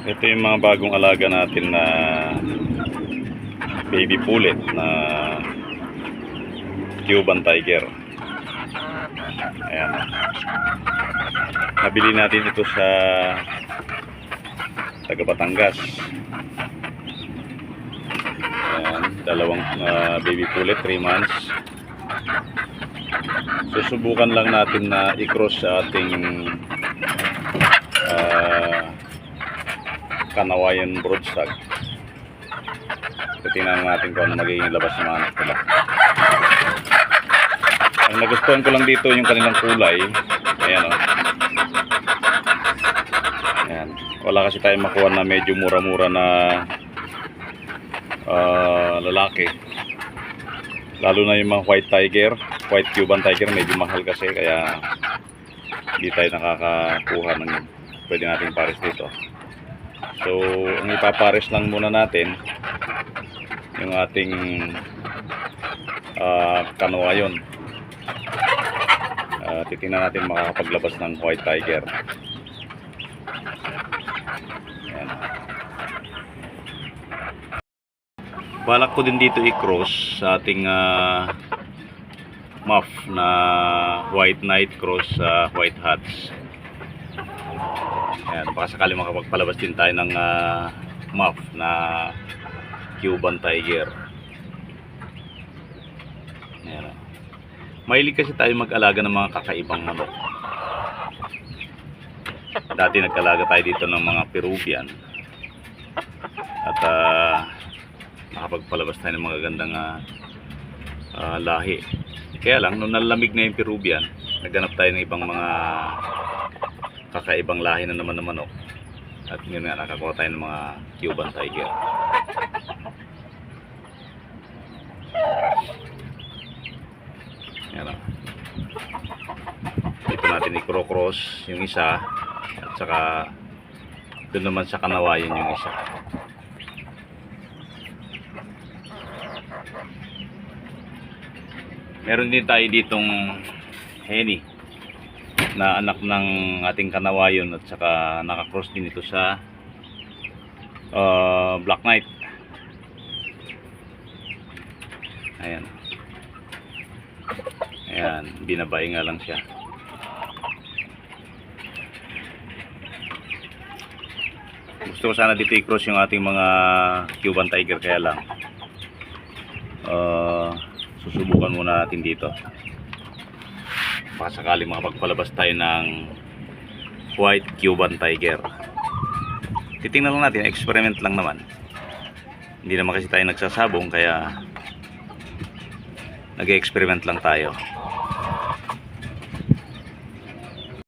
Ito yung mga bagong alaga natin na baby pullet na Cuban Tiger. Ayan. Nabili natin ito sa taga Batangas. Ayan, dalawang ah, baby pullet, 3 months. Susubukan lang natin na i-cross sa ating Kanawayan broodstag. So, tingnan natin kung ano magiging labas ng anak nila. Ang nagustuhan ko lang dito yung kanilang kulay. Ayan o. Ayan. Wala kasi tayong makuha na medyo mura-mura na ah, lalaki. Lalo na yung mga white tiger, white Cuban tiger, medyo mahal kasi kaya hindi tayo nakakakuha ng pwede nating pares dito. So, ang ipapares lang muna natin yung ating uh, kanawayon. Uh, titingnan natin makakapaglabas ng white tiger. Ayan. Balak ko din dito i-cross sa ating uh, muff na white night cross sa white hats. Ayan, baka sakali makapagpalabas din tayo ng uh, muff na Cuban Tiger. Ayan. Mahilig kasi tayo mag-alaga ng mga kakaibang manok. Dati nagkalaga tayo dito ng mga Peruvian. At uh, nakapagpalabas tayo ng mga gandang ah, ah, lahi. Kaya lang, nung nalamig na yung Peruvian, nagganap tayo ng ibang mga kakaibang lahi na naman ng manok. At yun nga, nakakuha tayo ng mga Cuban Tiger. Yan o. Dito natin i-cross yung isa. At saka doon naman sa kanawayan yung isa. Meron din tayo ditong Henny na anak ng ating kanawayon at saka nakakross din ito sa uh, Black Knight. Ayan. Ayan, binabae nga lang siya. Gusto ko sana dito i-cross yung ating mga Cuban Tiger kaya lang. Uh, susubukan muna natin dito baka sakali makapagpalabas tayo ng white Cuban Tiger. Titingnan lang natin experiment lang naman. Hindi naman kasi tayo nagsasabong kaya nag-experiment lang tayo